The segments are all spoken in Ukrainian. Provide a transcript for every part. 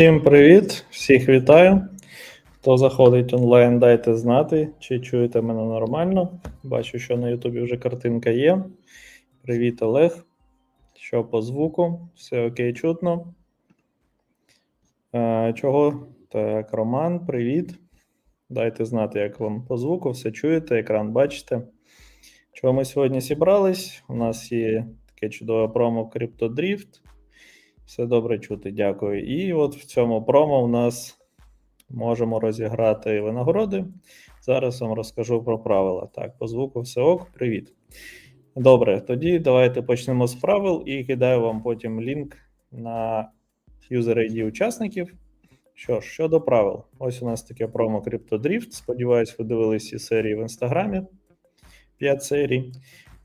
Всім привіт, всіх вітаю. Хто заходить онлайн, дайте знати, чи чуєте мене нормально. Бачу, що на Ютубі вже картинка є. Привіт, Олег. Що по звуку? Все окей, чутно. Е, чого? Так, Роман, привіт. Дайте знати, як вам по звуку, все чуєте, екран бачите. Чого ми сьогодні зібрались? У нас є таке чудове промо CryptoDrift. Все добре чути, дякую. І от в цьому промо у нас можемо розіграти винагороди. Зараз вам розкажу про правила. Так, по звуку все ок, привіт. Добре, тоді давайте почнемо з правил і кидаю вам потім лінк на user ID учасників. Що ж, щодо правил, ось у нас таке промо CryptoDrift. Сподіваюсь, ви дивились ці серії в інстаграмі. 5 серій.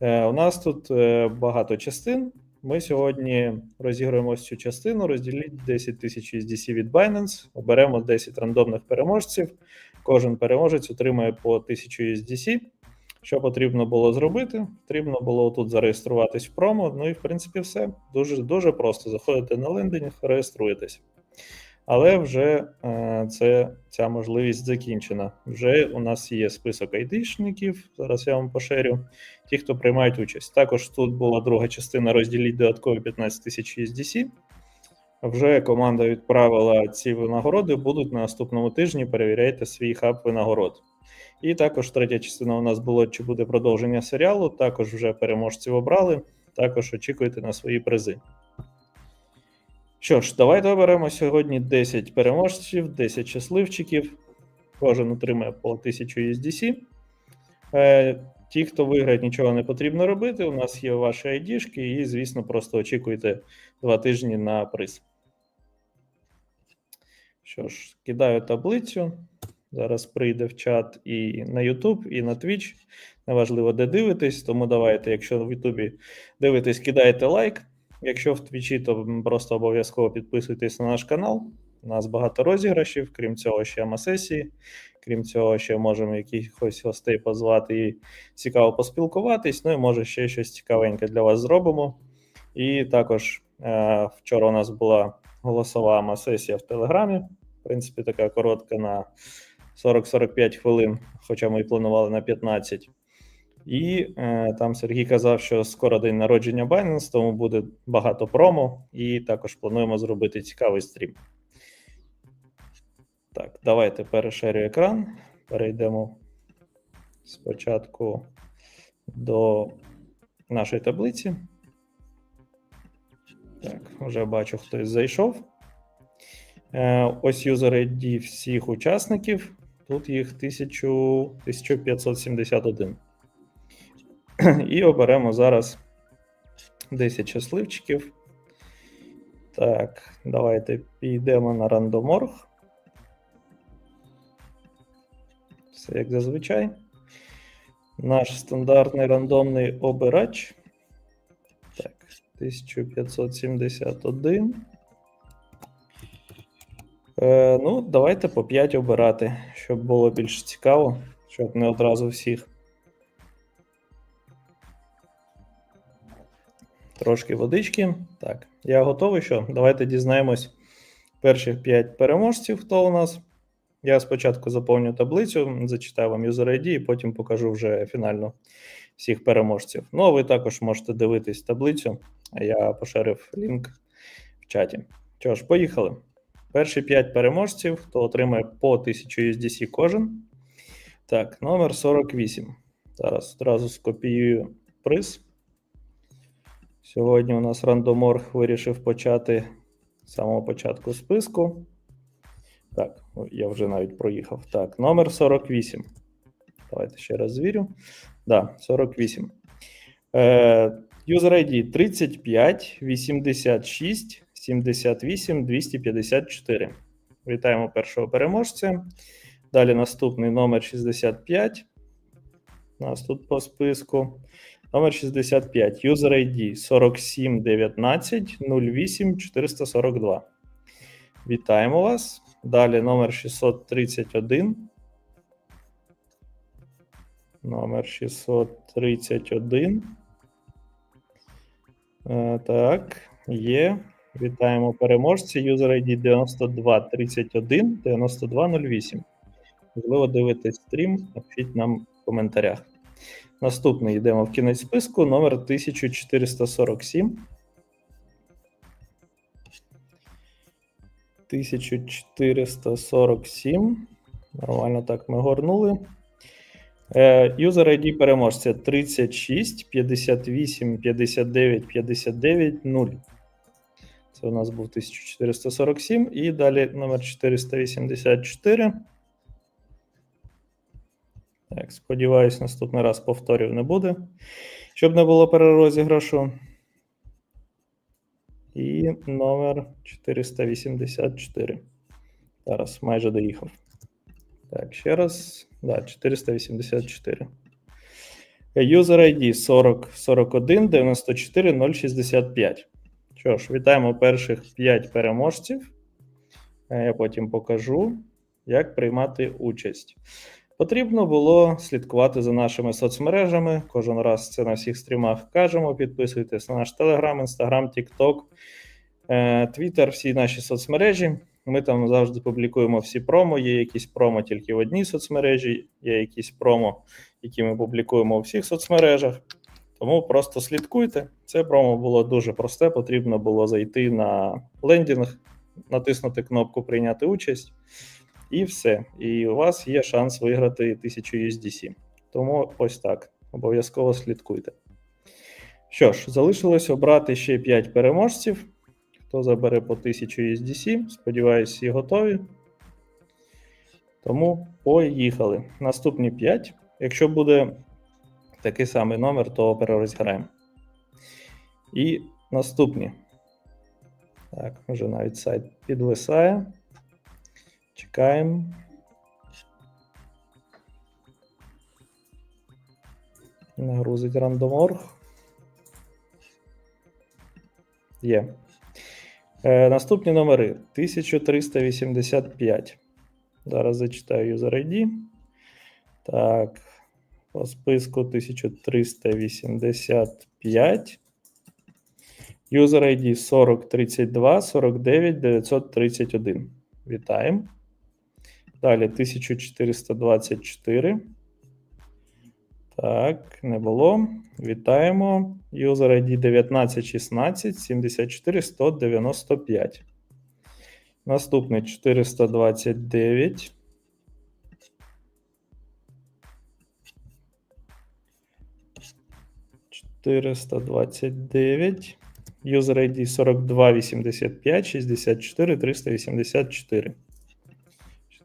Е, у нас тут е, багато частин. Ми сьогодні розіграємо ось цю частину. Розділіть 10 тисяч USDC від Binance, оберемо 10 рандомних переможців. Кожен переможець отримає по 1000 USDC. Що потрібно було зробити? Потрібно було тут зареєструватись в промо. Ну і в принципі все. Дуже дуже просто. Заходите на лендинг, реєструєтесь. Але вже е, це, ця можливість закінчена. Вже у нас є список айдишників. Зараз я вам поширю. Ті, хто приймають участь. Також тут була друга частина розділіть додаткові 15 тисяч USDC. Вже команда відправила ці винагороди. Будуть на наступному тижні. Перевіряйте свій хаб винагород. І також третя частина у нас була: чи буде продовження серіалу. Також вже переможців обрали. Також очікуйте на свої призи. Що ж, давайте оберемо сьогодні 10 переможців, 10 щасливчиків. Кожен отримає по 1000 USDC. Е, ті, хто виграє, нічого не потрібно робити. У нас є ваші ID-шки, і, звісно, просто очікуйте 2 тижні на приз. Що ж, кидаю таблицю. Зараз прийде в чат і на YouTube, і на Twitch. Неважливо, де дивитесь, тому давайте, якщо в YouTube дивитесь, кидайте лайк. Якщо в Твічі, то просто обов'язково підписуйтесь на наш канал. У нас багато розіграшів, крім цього, ще масесії. Крім цього, ще можемо якихось гостей позвати і цікаво поспілкуватись. Ну і може ще щось цікавеньке для вас зробимо. І також е- вчора у нас була голосова масесія в Телеграмі. В принципі, така коротка на 40-45 хвилин, хоча ми і планували на 15. І е, там Сергій казав, що скоро день народження Binance, тому буде багато промо, і також плануємо зробити цікавий стрім. Так, давайте переширю екран. Перейдемо спочатку до нашої таблиці. Так, вже бачу, хтось зайшов. Е, ось user ID всіх учасників. Тут їх 1000, 1571. І оберемо зараз 10 щасливчиків. Так, давайте підемо на рандоморг. Все як зазвичай. Наш стандартний рандомний обирач. Так, 1571. Е, Ну, давайте по 5 обирати, щоб було більш цікаво, щоб не одразу всіх. Трошки водички. Так, я готовий. Що? Давайте дізнаємось перших 5 переможців, хто у нас. Я спочатку заповню таблицю, зачитаю вам user ID і потім покажу вже фінально всіх переможців. Ну, а ви також можете дивитись таблицю. Я поширив лінк в чаті. Що ж, поїхали. Перші 5 переможців, хто отримає по 1000 USDC кожен. Так, номер 48. Зараз одразу скопіюю приз. Сьогодні у нас рандоморг вирішив почати з самого початку списку. Так, я вже навіть проїхав. Так, номер 48. Давайте ще раз звірю. Да, 48. Е, User ID 35 86 78 254. Вітаємо першого переможця. Далі наступний номер 65. У нас тут по списку. Номер 65. User ID 4719 08 442. Вітаємо вас. Далі номер 631. Номер 631. Е, так, є. Вітаємо переможці. User ID 9231 9208. Можливо, дивитесь стрім, напишіть нам в коментарях. Наступний йдемо в кінець списку номер 1447. 1447. Нормально так ми горнули. Е, User ID переможця 36 58 59 59 0. Це у нас був 1447. І далі номер 484. Так, сподіваюсь, наступний раз повторів не буде. Щоб не було перерозіграшу. І номер 484. Зараз майже доїхав. Так, ще раз. Да, 484. User ID 40 41 94 065. Що ж, вітаємо перших 5 переможців. Е, Я потім покажу, як приймати участь. Потрібно було слідкувати за нашими соцмережами. Кожен раз це на всіх стрімах кажемо. Підписуйтесь на наш Телеграм, Інстаграм, Тікток, Твіттер, всі наші соцмережі. Ми там завжди публікуємо всі промо. Є якісь промо тільки в одній соцмережі, є якісь промо, які ми публікуємо у всіх соцмережах. Тому просто слідкуйте. Це промо було дуже просте. Потрібно було зайти на лендінг, натиснути кнопку Прийняти участь, і все. І у вас є шанс виграти 1000 USDC. Тому ось так. Обов'язково слідкуйте. Що ж, залишилось обрати ще 5 переможців. Хто забере по 1000 USDC? Сподіваюсь, всі готові. Тому поїхали. Наступні 5. Якщо буде такий самий номер, то перерозграємо. І наступні. Так, вже навіть сайт підвисає. Чекаємо. Нагрузить рандоморг. Є. Е, Наступні номери 1385. Зараз зачитаю user ID. Так, по списку 1385. User ID 4032 49 931. Вітаємо. Далі 1424. Так, не було. Вітаємо. User ID 1916 74 195. Наступний 429. Чотириста двадцять дев'ять. User ID 42 85 64 384.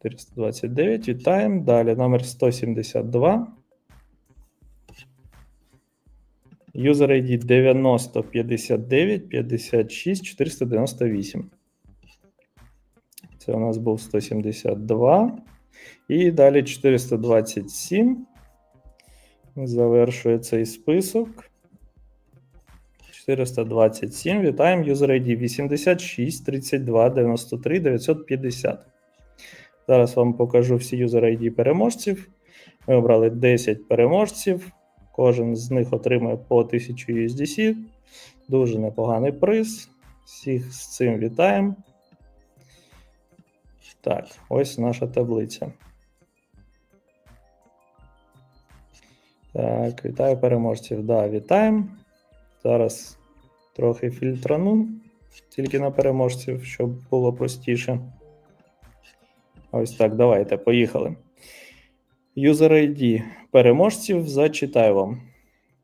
429. Вітаємо. Далі номер 172. User ID 90 59 56 498. Це у нас був 172. І далі 427. Завершує цей список. 427. Вітаємо. User ID 86 32 93 950. Зараз вам покажу всі user ID переможців. Ми обрали 10 переможців. Кожен з них отримує по 1000 USDC. Дуже непоганий приз. Всіх з цим вітаємо. Так, ось наша таблиця. Так, вітаю переможців. Да, вітаємо. Зараз трохи фільтрану, тільки на переможців, щоб було простіше. Ось так, давайте, поїхали. User ID переможців зачитаю вам.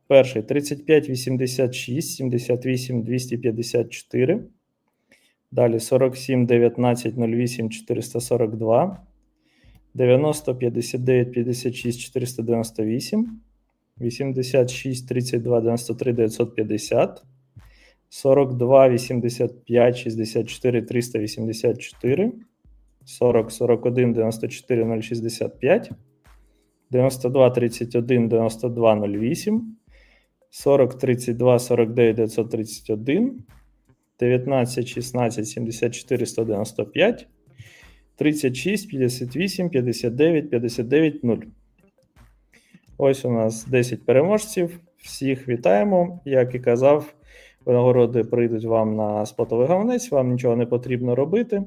Перший 3586 78 254. Далі 47 19 08 442. 90 59 56 498. 86 32 93 950. 42 85 64 384. 40 41 94 065. 92 31 92 08, 40 32 49 931, 19 16 74 195, 36 58 59 59 0. Ось у нас 10 переможців. Всіх вітаємо. Як і казав, Винагороди прийдуть вам на спотовий гаманець, вам нічого не потрібно робити.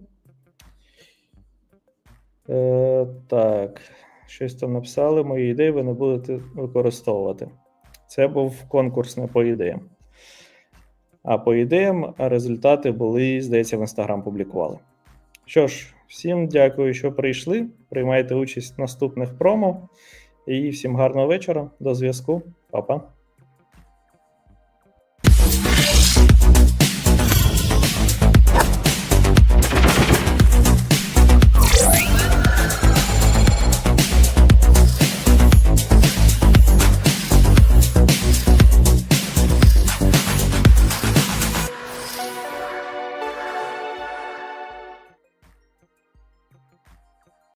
Е, так, щось там написали. Мої ідеї ви не будете використовувати. Це був конкурс не по ідеям. А по ідеям результати були, здається, в Інстаграм публікували. Що ж, всім дякую, що прийшли. Приймайте участь в наступних промо. І всім гарного вечора. До зв'язку. Па-па.